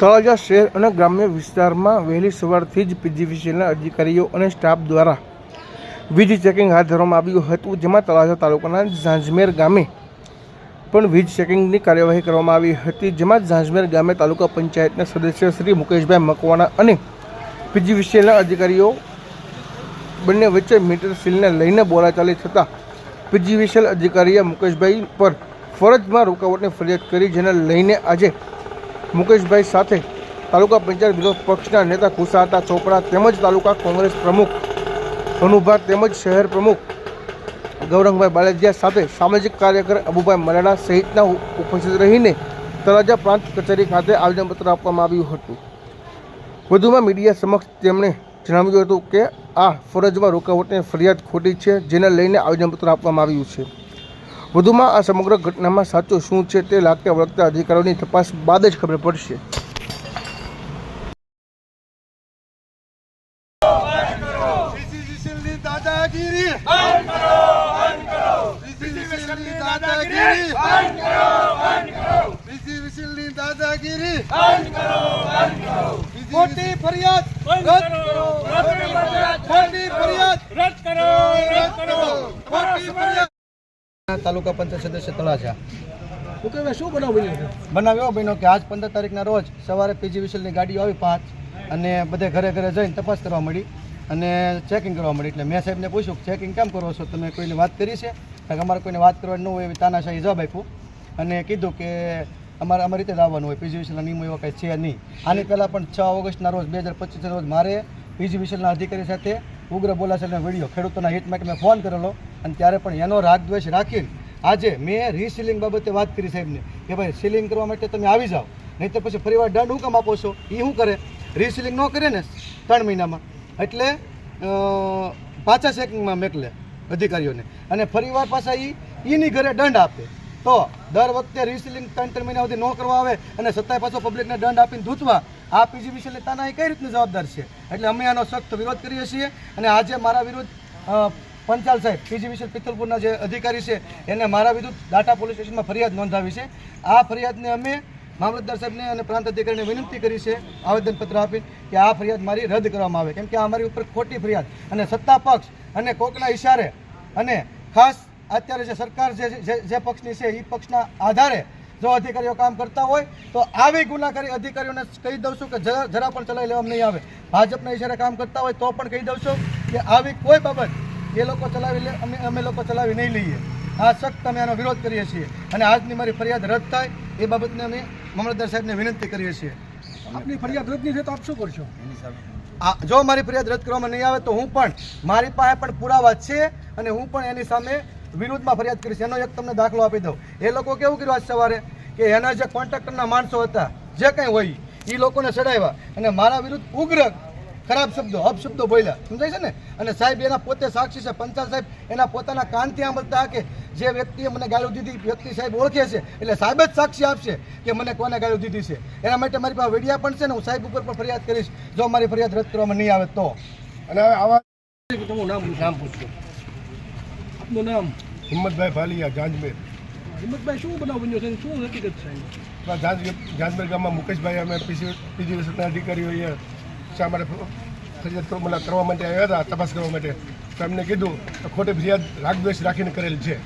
તળાજા શહેર અને ગ્રામ્ય વિસ્તારમાં વહેલી સવારથી જ પીજીવીસીએલના અધિકારીઓ અને સ્ટાફ દ્વારા વીજ ચેકિંગ હાથ ધરવામાં આવ્યું હતું, જેમાં તળાજા તાલુકાના ઝાંઝમેર ગામે પણ વીજ ચેકિંગની કાર્યવાહી કરવામાં આવી હતી, જેમાં ઝાંઝમેર ગામે તાલુકા પંચાયતના સદસ્ય શ્રી મુકેશભાઈ મકવાણા અને પીજીવીસીએલના અધિકારીઓ બંને વચ્ચે મીટર સીલને લઈને બોલાચાલી થતાં પીજીવીસીએલ અધિકારીએ મુકેશભાઈ પર ફરજમાં રોકાવટની ફરિયાદ કરી, જેને લઈને આજે મુકેશભાઈ સાથે તાલુકા પંચાયત વિરોધ પક્ષના નેતા કુસાતા ચોપડા તેમજ તાલુકા કોંગ્રેસ પ્રમુખ અનુભા તેમજ શહેર પ્રમુખ ગૌરંગભાઈ બાલેજિયા સાથે સામાજિક કાર્યકર અબુભાઈ મરાડા સહિતના ઉપસ્થિત રહીને તળાજા પ્રાંત કચેરી ખાતે આવેદનપત્ર આપવામાં આવ્યું હતું. વધુમાં મીડિયા સમક્ષ તેમણે જણાવ્યું હતું કે આ ફરજમાં રોકાવટની ફરિયાદ ખોટી છે, જેને લઈને આવેદનપત્ર આપવામાં આવ્યું છે. વધુમાં આ સમગ્ર ઘટનામાં સાચું શું છે તે લાગતા વળગતા અધિકારીઓની તપાસ બાદ જ ખબર પડશે. દાદાગીરી! દાદાગીરી! વીસીવીસીએલની દાદાગીરી! ખોટી ફરિયાદ! રદ કરો! ફરિયાદ રદ કરો રદ કરો! ખોટી ફરિયાદ! તાલુકા પંચાયત સદસ્ય તળાજા શું બનાવ બન્યો છે બન્યો કે આજ પંદર તારીખના રોજ સવારે પીજી વિસલની ગાડીઓ આવી પાંચ અને બધે ઘરે ઘરે જઈને તપાસ કરવા મળી અને ચેકિંગ કરવા મળી. એટલે મેં સાહેબને પૂછ્યું કે ચેકિંગ કેમ કરો છો? તમે કોઈને વાત કરી છે? કારણ કે અમારે કોઈને વાત કરવાની ન હોય એવી તાનાશાહી જવાબ આપ્યો. અને કીધું કે અમારે અમારી રીતે જ આવવાનું હોય. પીજી વિસલના નિયમો એવા કંઈ છે નહીં. આની પહેલાં પણ છ ઓગસ્ટના રોજ બે હજાર પચીસના રોજ મારે પીજી વિસલના અધિકારી સાથે ઉગ્ર બોલાચાલીનો વીડિયો ખેડૂતોના હિત માટે મેં ફોન કરેલો. અને ત્યારે પણ એનો રાગદ્વેષ રાખીને આજે મેં રીસીલિંગ બાબતે વાત કરી સાહેબને કે ભાઈ સીલિંગ કરવા માટે તમે આવી જાઓ નહીં તો પછી ફરીવાર દંડ હું કામ આપો છો. એ શું કરે? રીસીલિંગ ન કરે ને ત્રણ મહિનામાં. એટલે પાછા ચેકિંગમાં મેકલે અધિકારીઓને. અને ફરીવાર પાછા એ એની ઘરે દંડ આપે. તો દર વખતે રીસીલિંગ ત્રણ ત્રણ મહિના સુધી ન કરવા આવે અને છતાંય પાછો પબ્લિકને દંડ આપીને ધૂતવા, આ પીજી વિશે તાના એ કઈ રીતની જવાબદાર છે? એટલે અમે આનો સખ્ત વિરોધ કરીએ છીએ અને આજે મારા વિરુદ્ધ પંચાલ સાહેબ, પીજી વિશે પિત્તલપુરના જે અધિકારી છે, એને મારા વિરુદ્ધ ડાટા પોલીસ સ્ટેશનમાં ફરિયાદ નોંધાવી છે. આ ફરિયાદને અમે મામલતદાર સાહેબને અને પ્રાંત અધિકારીને વિનંતી કરી છે, આવેદનપત્ર આપી કે આ ફરિયાદ મારી રદ કરવામાં આવે. કેમ કે આ અમારી ઉપર ખોટી ફરિયાદ અને સત્તા પક્ષ અને કોકના ઇશારે અને ખાસ અત્યારે જે સરકાર જે- જે પક્ષની છે એ પક્ષના આધારે જો અધિકારીઓ કામ કરતા હોય, તો આવી ગુનાકારી અધિકારીઓને કહી દઉં છું કે જરા જરા પણ ચલાવી લેવામાં નહીં આવે. ભાજપના ઇશારે કામ કરતા હોય તો પણ કહી દઉં છું કે આવી કોઈ બાબત એ લોકો ચલાવી લે, અમે અમે લોકો ચલાવી નહીં લઈએ. આ સખ્ત અમે આનો વિરોધ કરીએ છીએ. અને આજની મારી ફરિયાદ રદ થાય, એ બાબતને અમે મામલતદાર સાહેબને વિનંતી કરીએ છીએ. આપની ફરિયાદ રદની છે તો આપ શું કરશો? જો મારી ફરિયાદ રદ કરવામાં નહીં આવે તો હું પણ મારી પાસે પણ પુરાવા છે અને હું પણ એની સામે વિરુદ્ધમાં ફરિયાદ કરીશ. એનો એક તમને દાખલો આપી દઉં. એ લોકો કેવું કર્યું આજ સવારે? કે એના જે કોન્ટ્રાક્ટરના માણસો હતા, જે કંઈ હોય એ લોકોને ચડાવ્યા. અને મારા વિરુદ્ધ ઉગ્ર ખરાબ શબ્દો અપશબ્દો બોલ્યા. સમજાય છે ને? અને સાહેબ એના પોતે સાક્ષી છે પંચાલ સાહેબ એના પોતાના કાનથી સાંભળતા કે જે વ્યક્તિએ મને ગાળું દીધી વ્યક્તિ સાહેબ ઓળખે છે. એટલે સાહેબ જ સાક્ષી આપશે કે મને કોને ગાળું દીધી છે. એના માટે મારી પાસે વીડિયા પણ છે ને હું સાહેબ ઉપર પણ ફરિયાદ કરીશ. જો મારી ફરિયાદ રદ કરવામાં નહીં આવે તો. અને હવે આવા તમારું નામ નામ પૂછજો. આપનું નામ? હિંમતભાઈ ભાલિયા ગાંજમેર હિંમતભાઈ શું બનાવ બન્યો છે? શું હકીકત છે? જાંજમેર ગામમાં મુકેશભાઈ અમે પીસી પીજી અધિકારીઓએ શા માટે ફરિયાદ કરવા માટે આવ્યા હતા, તપાસ કરવા માટે. તો એમને કીધું ખોટી ફરિયાદ રાગદ્વેષ રાખીને કરેલ છે.